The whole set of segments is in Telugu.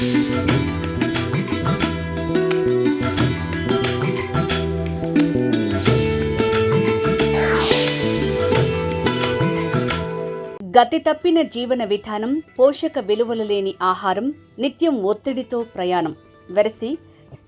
గతి తప్పిన జీవన విధానం పోషక విలువలు లేని ఆహారం నిత్యం ఒత్తిడితో ప్రయాణం. వెరసి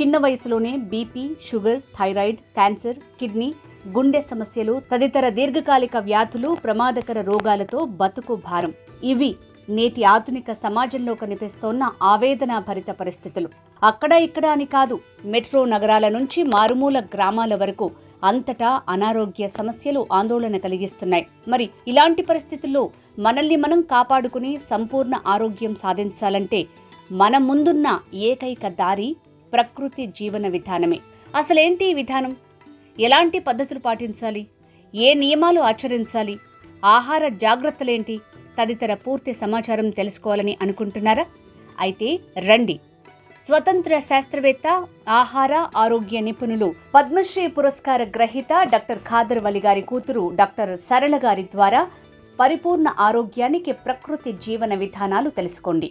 చిన్న వయసులోనే BP sugar thyroid cancer kidney గుండె సమస్యలు తదితర దీర్ఘకాలిక వ్యాధులు ప్రమాదకర రోగాలతో బతుకు భారం. ఇవి నేటి ఆధునిక సమాజంలో కనిపిస్తోన్న ఆవేదన భరిత పరిస్థితులు. అక్కడ ఇక్కడ అని కాదు మెట్రో నగరాల నుంచి మారుమూల గ్రామాల వరకు అంతటా అనారోగ్య సమస్యలు ఆందోళన కలిగిస్తున్నాయి. మరి ఇలాంటి పరిస్థితుల్లో మనల్ని మనం కాపాడుకుని సంపూర్ణ ఆరోగ్యం సాధించాలంటే మన ముందున్న ఏకైక దారి ప్రకృతి జీవన విధానమే. అసలేంటి ఈ విధానం? ఎలాంటి పద్ధతులు పాటించాలి? ఏ నియమాలు ఆచరించాలి? ఆహార జాగ్రత్తలేంటి? తదితర పూర్తి సమాచారం తెలుసుకోవాలని అనుకుంటున్నారా? అయితే రండి. స్వతంత్ర శాస్త్రవేత్త ఆహార ఆరోగ్య నిపుణులు పద్మశ్రీ పురస్కార గ్రహీత డాక్టర్ ఖాదర్ వలి గారి కూతురు డాక్టర్ సరళ గారి ద్వారా పరిపూర్ణ ఆరోగ్యానికి ప్రకృతి జీవన విధానాలు తెలుసుకోండి.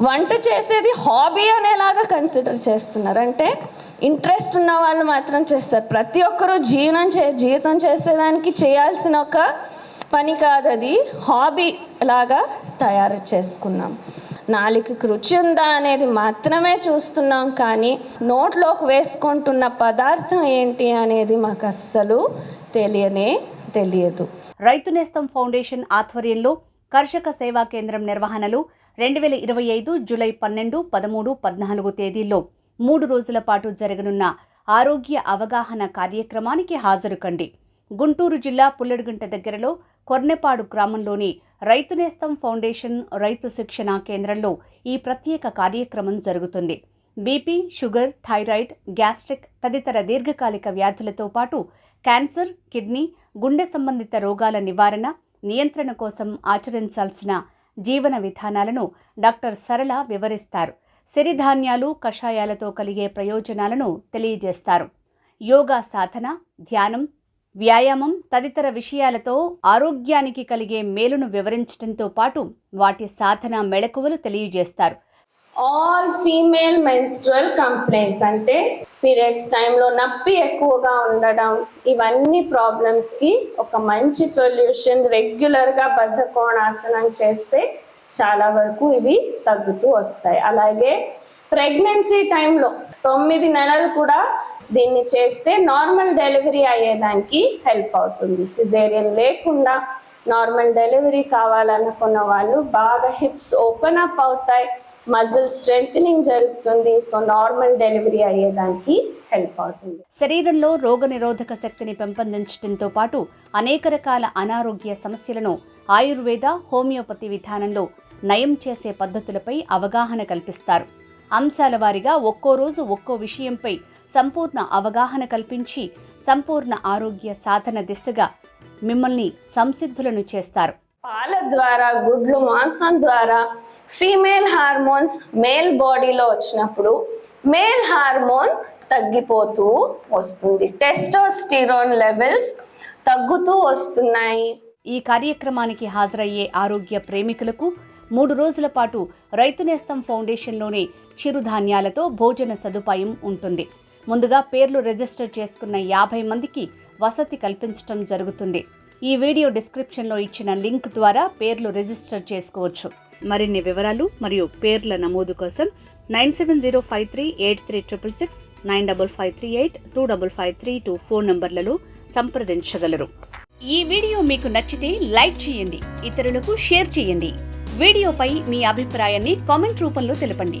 వంట చేసేది హాబీ అనేలాగా కన్సిడర్ చేస్తున్నారు. అంటే ఇంట్రెస్ట్ ఉన్న వాళ్ళు మాత్రం చేస్తారు. ప్రతి ఒక్కరూ జీవనం చే జీవితం చేసేదానికి చేయాల్సిన ఒక పని కాదు అది హాబీ లాగా తయారు చేసుకున్నాం. నాలుగుకి రుచి ఉందా అనేది మాత్రమే చూస్తున్నాం కానీ నోట్లోకి వేసుకుంటున్న పదార్థం ఏంటి అనేది మాకు అస్సలు తెలియనే తెలియదు. రైతు నేస్తం ఫౌండేషన్ ఆధ్వర్యంలో కర్షక సేవా కేంద్రం నిర్వహణలో రెండు వేల ఇరవై ఐదు జూలై పన్నెండు పదమూడు పద్నాలుగు తేదీల్లో మూడు రోజుల పాటు జరగనున్న ఆరోగ్య అవగాహన కార్యక్రమానికి హాజరు కండి. గుంటూరు జిల్లా పుల్లడిగుంట దగ్గరలో కొర్నెపాడు గ్రామంలోని రైతు నేస్తం ఫౌండేషన్ రైతు శిక్షణ కేంద్రంలో ఈ ప్రత్యేక కార్యక్రమం జరుగుతుంది. బీపీ షుగర్ థైరాయిడ్ గ్యాస్ట్రిక్ తదితర దీర్ఘకాలిక వ్యాధులతో పాటు క్యాన్సర్ కిడ్నీ గుండె సంబంధిత రోగాల నివారణ నియంత్రణ కోసం ఆచరించాల్సిన జీవన విధానాలను డాక్టర్ సరళ వివరిస్తారు. సిరిధాన్యాలు కషాయాలతో కలిగే ప్రయోజనాలను తెలియజేస్తారు. యోగా సాధన ధ్యానం వ్యాయామం తదితర విషయాలతో ఆరోగ్యానికి కలిగే మేలును వివరించడంతో పాటు వాటి సాధన మెళకువలు తెలియజేస్తారు. ఆల్ ఫీమేల్ మెన్స్ట్రల్ కంప్లైంట్స్ అంటే పీరియడ్స్ టైంలో నొప్పి ఎక్కువగా ఉండడం ఇవన్నీ ప్రాబ్లమ్స్కి ఒక మంచి సొల్యూషన్ రెగ్యులర్గా బద్ధకోణాసనం చేస్తే చాలా వరకు ఇవి తగ్గుతూ వస్తాయి. అలాగే ప్రెగ్నెన్సీ టైంలో తొమ్మిది నెలలు కూడా దీన్ని చేస్తే నార్మల్ డెలివరీ అయ్యేదానికి హెల్ప్ అవుతుంది. సిజేరియన్ లేకుండా నార్మల్ డెలివరీ కావాలనుకున్న వాళ్ళు బాగా హిప్స్ ఓపెన్ అప్ అవుతాయి మజిల్ స్ట్రెంగ్ జరుగుతుంది సో నార్మల్ డెలివరీ అయ్యేదానికి హెల్ప్ అవుతుంది. శరీరంలో రోగనిరోధక శక్తిని పెంపొందించడంతో పాటు అనేక రకాల అనారోగ్య సమస్యలను ఆయుర్వేద హోమియోపతి విధానంలో నయం చేసే పద్ధతులపై అవగాహన కల్పిస్తారు. అంశాల వారీగా ఒక్కో రోజు ఒక్కో విషయంపై సంపూర్ణ అవగాహన కల్పించి సంపూర్ణ ఆరోగ్య సాధన దిశగా మిమ్మల్ని సంసిద్ధులను చేస్తారు. పాల ద్వారా గుడ్లు మాంసం ద్వారా ఫీమేల్ హార్మోన్స్ మేల్ బాడీలో వచ్చినప్పుడు మేల్ హార్మోన్ తగ్గిపోతూ వస్తుంది. టెస్టోస్టిరోన్ లెవెల్స్ తగ్గుతూ వస్తున్నాయి. ఈ కార్యక్రమానికి హాజరయ్యే ఆరోగ్య ప్రేమికులకు మూడు రోజుల పాటు రైతు నేస్తం ఫౌండేషన్లోని చిరుధాన్యాలతో భోజన సదుపాయం ఉంటుంది. ముందుగా పేర్లు రిజిస్టర్ చేసుకున్న యాభై మందికి వసతి కల్పించడం జరుగుతుంది. ఈ వీడియో డిస్క్రిప్షన్లో ఇచ్చిన లింక్ ద్వారా పేర్లు రిజిస్టర్ చేసుకోవచ్చు. మరిన్ని వివరాలు మరియు పేర్ల నమోదు కోసం nine seven zero five three eight three triple six nine double five three eight two double five three two phone నంబర్లలో సంప్రదించగలరు. ఈ వీడియో మీకు నచ్చితే లైక్ చేయండి ఇతరులకు షేర్ చేయండి. వీడియోపై మీ అభిప్రాయాన్ని కామెంట్ రూపంలో తెలపండి.